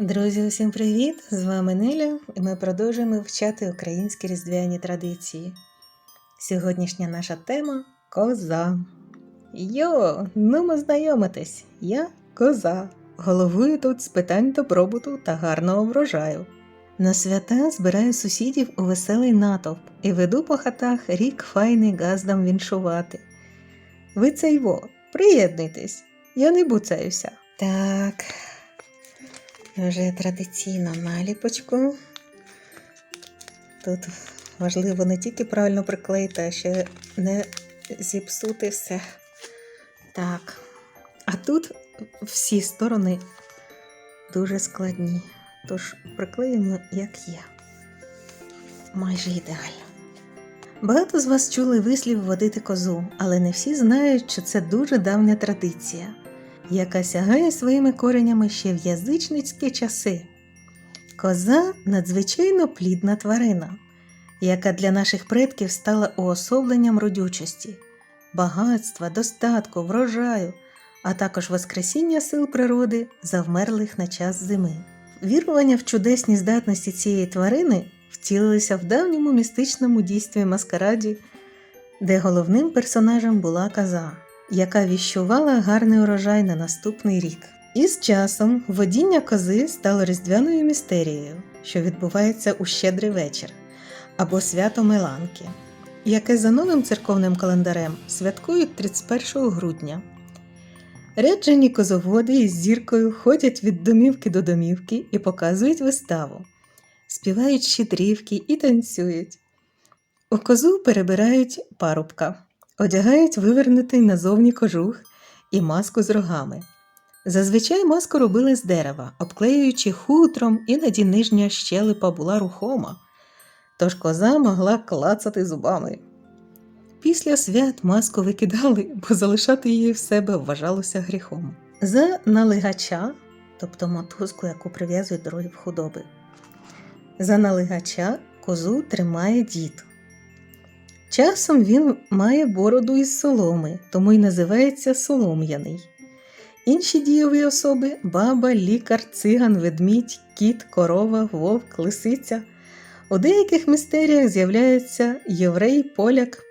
Друзі, усім привіт! З вами Неля, і ми продовжуємо вивчати українські різдвяні традиції. Сьогоднішня наша тема коза. Йо, ну ми знайомитись, я коза. Головую тут з питань добробуту та гарного врожаю. На свята збираю сусідів у веселий натовп і веду по хатах рік файний газдам віншувати. Ви цей во, приєднуйтесь, я не буцаюся. Так, вже традиційно наліпочку. Тут важливо не тільки правильно приклеїти, а ще не зіпсути все. Так. А тут всі сторони дуже складні. Тож приклеїмо, як є. Майже ідеально. Багато з вас чули вислів водити козу, але не всі знають, що це дуже давня традиція яка сягає своїми коренями ще в язичницькі часи. Коза надзвичайно плідна тварина, яка для наших предків стала уособленням родючості, багатства, достатку, врожаю, а також воскресіння сил природи, завмерлих на час зими. Вірування в чудесні здатності цієї тварини втілилися в давньому містичному дійстві маскараді, де головним персонажем була коза яка віщувала гарний урожай на наступний рік. І з часом водіння кози стало різдвяною містерією, що відбувається у щедрий вечір або свято Меланки, яке за новим церковним календарем святкують 31 грудня. Ряджені козоводи із зіркою ходять від домівки до домівки і показують виставу, співають щедрівки і танцюють. У козу перебирають парубка одягають вивернутий назовні кожух і маску з рогами. Зазвичай маску робили з дерева, обклеюючи хутром, іноді нижня щелепа була рухома, тож коза могла клацати зубами. Після свят маску викидали, бо залишати її в себе вважалося гріхом. За налигача, тобто мотузку, яку прив'язують до рогів худоби. За налигача козу тримає дід. Часом він має бороду із соломи, тому й називається солом'яний. Інші дієві особи баба, лікар, циган, ведмідь, кіт, корова, вовк, лисиця. У деяких містеріях з'являються єврей, поляк,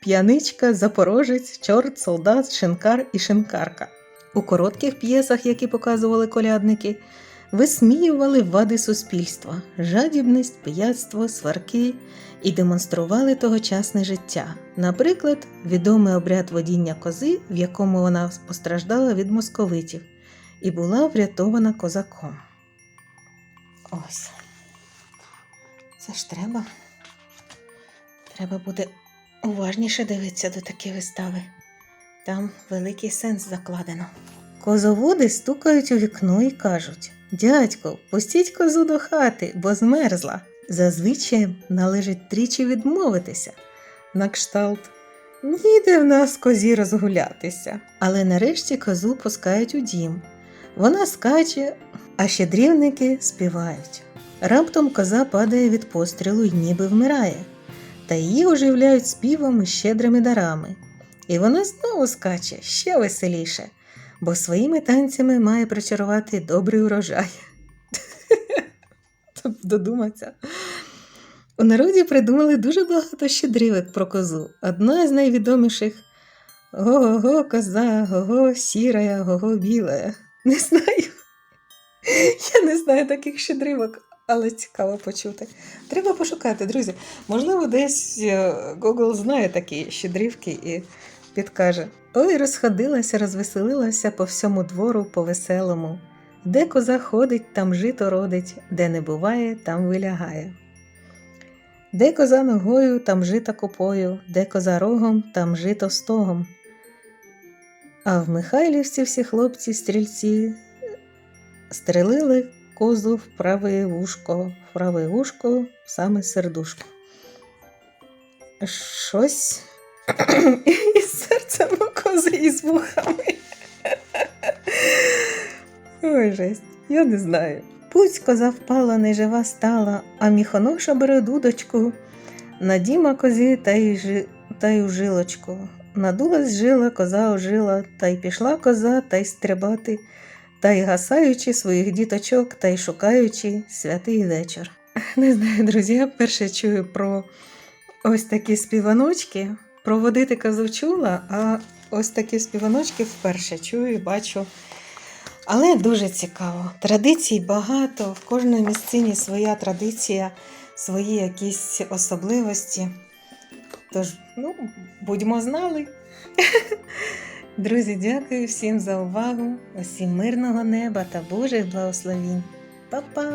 п'яничка, запорожець, чорт, солдат, шинкар і шинкарка. У коротких п'єсах, які показували колядники, висміювали вади суспільства, жадібність, пияцтво, сварки і демонстрували тогочасне життя. Наприклад, відомий обряд водіння кози, в якому вона постраждала від московитів, і була врятована козаком. Ось. Це ж треба. Треба буде уважніше дивитися до такі вистави. Там великий сенс закладено. Козоводи стукають у вікно і кажуть Дядько, пустіть козу до хати, бо змерзла. Зазвичай належить тричі відмовитися. На кшталт ніде в нас козі розгулятися. Але нарешті козу пускають у дім. Вона скаче, а щедрівники співають. Раптом коза падає від пострілу і ніби вмирає, та її оживляють співом і щедрими дарами. І вона знову скаче ще веселіше, бо своїми танцями має причарувати добрий урожай. Додуматься. У народі придумали дуже багато щедрівок про козу. Одна з найвідоміших го-го-го, коза, го-го, сірая, го-го, білая. Не знаю. Я не знаю таких щедрівок, але цікаво почути. Треба пошукати, друзі. Можливо, десь е, Google знає такі щедрівки і підкаже: Ой, розходилася, розвеселилася по всьому двору по-веселому. Де коза ходить, там жито родить, де не буває, там вилягає. Де коза ногою, там жито копою, де коза рогом, там жито стогом. А в Михайлівці всі хлопці стрільці стрелили козу в праве вушко, в праве вушко, саме сердушко. Щось із серцем у кози і з вухами. Ой, жесть, я не знаю. Пусть коза впала, нежива стала, а міхоноша бере дудочку, надіма козі та й, жи... та й у жилочку. Надулась жила, коза ожила, та й пішла коза та й стрибати та й гасаючи своїх діточок та й шукаючи святий вечір. Не знаю, друзі, я перше чую про ось такі співаночки. Про водити казу а ось такі співаночки вперше чую бачу. Але дуже цікаво. Традицій багато, в кожній місцині своя традиція, свої якісь особливості. Тож, ну, будьмо знали. Друзі, дякую всім за увагу, усім мирного неба та Божих благословінь. Па-па!